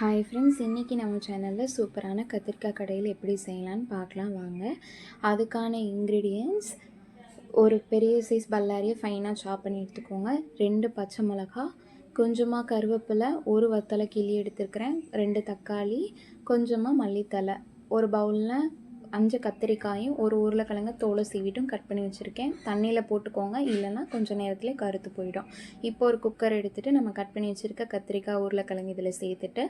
Hi friends இன்றைக்கி நம்ம சேனலில் சூப்பரான கத்திரிக்காய் கடையில் எப்படி செய்யலான்னு பார்க்கலாம் வாங்க. அதுக்கான இன்க்ரீடியன்ஸ் ஒரு பெரிய சைஸ் பல்லாரியை ஃபைனாக சாப் பண்ணி எடுத்துக்கோங்க. ரெண்டு பச்சை மிளகா கொஞ்சமாக கருவேப்பிலை ஒரு வத்தலை கிள்ளி எடுத்துருக்கிறேன். ரெண்டு தக்காளி கொஞ்சமாக மல்லித்தலை. ஒரு பவுலில் அஞ்சு கத்திரிக்காயும் ஒரு உருளைக்கிழங்கு தோலை சீவிட்டும் கட் பண்ணி வச்சுருக்கேன். தண்ணியில் போட்டுக்கோங்க. இல்லைன்னா கொஞ்சம் நேரத்தில் கருத்து போயிடும். இப்போ ஒரு குக்கர் எடுத்துகிட்டு நம்ம கட் பண்ணி வச்சுருக்க கத்திரிக்காய் உருளைக்கிழங்கு இதில் சேர்த்துட்டு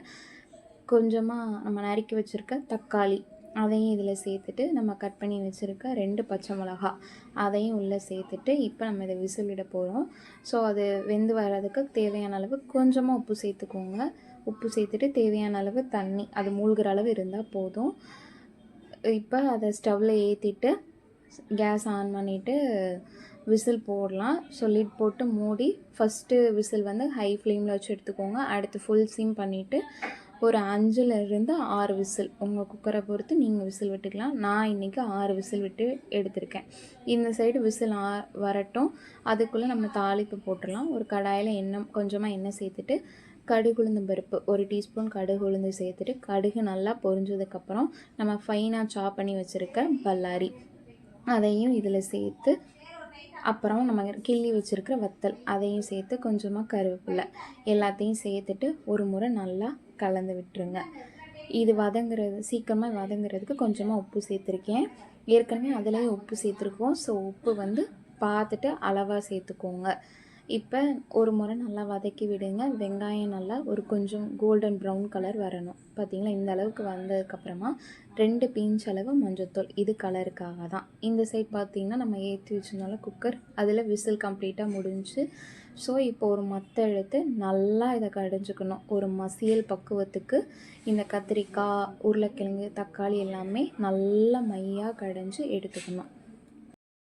கொஞ்சமாக நம்ம நறுக்கி வச்சுருக்க தக்காளி அதையும் இதில் சேர்த்துட்டு நம்ம கட் பண்ணி வச்சுருக்க ரெண்டு பச்சை மிளகா அதையும் உள்ளே சேர்த்துட்டு இப்போ நம்ம இதை விசிலிட போகிறோம் ஸோ அது வெந்து வர்றதுக்கு தேவையான அளவு கொஞ்சமாக உப்பு சேர்த்துக்கோங்க. உப்பு சேர்த்துட்டு தேவையான அளவு தண்ணி. அது மூழ்கிற அளவு இருந்தால் போதும். இப்போ அதை ஸ்டவ்வில் ஏற்றிட்டு கேஸ் ஆன் பண்ணிவிட்டு விசில் போடலாம். ஸோ லிட் போட்டு மூடி ஃபஸ்ட்டு விசில் வந்து ஹை ஃப்ளேமில் வச்சு எடுத்துக்கோங்க. அடுத்து ஃபுல் சிம் பண்ணிவிட்டு ஒரு அஞ்சுலேருந்து ஆறு விசில். உங்கள் குக்கரை பொறுத்து நீங்கள் விசில் விட்டுக்கலாம். நான் இன்றைக்கி ஆறு விசில் விட்டு எடுத்திருக்கேன். இந்த சைடு விசில் ஆ வரட்டும். அதுக்குள்ளே நம்ம தாளிப்பு போட்டுடலாம். ஒரு கடாயில் எண்ணெய் கொஞ்சமாக எண்ணெய் சேர்த்துட்டு கடுகு உளுந்து பருப்பு ஒரு டீஸ்பூன் கடுகு உளுந்து சேர்த்துட்டு கடுகு நல்லா பொரிஞ்சதுக்கப்புறம் நம்ம ஃபைனாக சாப் பண்ணி வச்சுருக்க பல்லாரி. அதையும் இதில் சேர்த்து அப்புறம் நம்ம கிள்ளி வச்சுருக்கிற வத்தல் அதையும் சேர்த்து கொஞ்சமாக கருவேப்பிலை எல்லாத்தையும் சேர்த்துட்டு ஒரு முறை நல்லா கலந்து விட்டுருங்க. இது வதங்குறது சீக்கிரமாக வதங்குறதுக்கு கொஞ்சமாக உப்பு சேர்த்துருக்கேன். ஏற்கனவே அதிலேயே உப்பு சேர்த்துருக்கோம். ஸோ உப்பு வந்து பார்த்துட்டு அளவாக சேர்த்துக்கோங்க. இப்போ ஒரு முறை நல்லா வதக்கி விடுங்க. வெங்காயம் நல்லா ஒரு கொஞ்சம் கோல்டன் ப்ரௌன் கலர் வரணும். பார்த்திங்களா இந்த அளவுக்கு வந்ததுக்கப்புறமா ரெண்டு பீஞ்ச் அளவு மஞ்சத்தூள். இது கலருக்காக தான். இந்த சைட் பார்த்திங்கன்னா நம்ம ஏற்றி வச்சிருந்தாலும் குக்கர் அதில் விசில் கம்ப்ளீட்டாக முடிஞ்சு. ஸோ இப்போ ஒரு மத்த எடுத்து நல்லா இதை கடைஞ்சிக்கணும். ஒரு மசியல் பக்குவத்துக்கு இந்த கத்திரிக்காய் உருளைக்கிழங்கு தக்காளி எல்லாமே நல்லா மையாக கடைஞ்சி எடுத்துக்கணும்.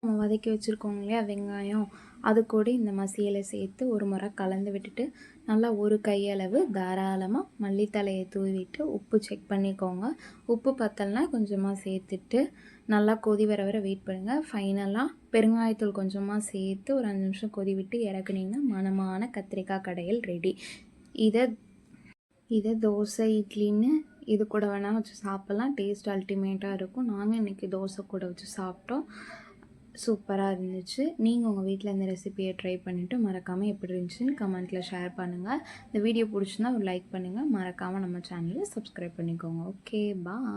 வதக்கி வச்சுருக்கோங்க இல்லையா? வெங்காயம் அது கூட இந்த மசியலை சேர்த்து ஒரு முறை கலந்து விட்டுட்டு நல்லா ஒரு கையளவு தாராளமாக மல்லித்தலையை தூவிட்டு உப்பு செக் பண்ணிக்கோங்க. உப்பு பத்தலைனா கொஞ்சமாக சேர்த்துட்டு நல்லா கொதி வர வர வெயிட் பண்ணுங்கள் ஃபைனலாக பெருங்காயத்தூள் கொஞ்சமாக சேர்த்து ஒரு அஞ்சு நிமிஷம் கொதி விட்டு இறக்குனீங்கன்னா மனமான கத்திரிக்காய் கடையில் ரெடி இதை இதை தோசை இட்லின்னு இது கூட வேணால் வச்சு சாப்பிட்லாம். டேஸ்ட் அல்டிமேட்டாக இருக்கும். நாங்கள் இன்றைக்கி தோசை கூட வச்சு சாப்பிட்டோம். சூப்பராக இருந்துச்சு. நீங்கள் உங்கள் வீட்டில் இந்த ரெசிபியை ட்ரை பண்ணிவிட்டு மறக்காமல் எப்படி இருந்துச்சுன்னு கமெண்ட்டில் ஷேர் பண்ணுங்கள் இந்த வீடியோ பிடிச்சிருந்தா ஒரு லைக் பண்ணுங்கள் மறக்காமல் நம்ம சேனலை சப்ஸ்கிரைப் பண்ணிக்கோங்க. ஓகே பா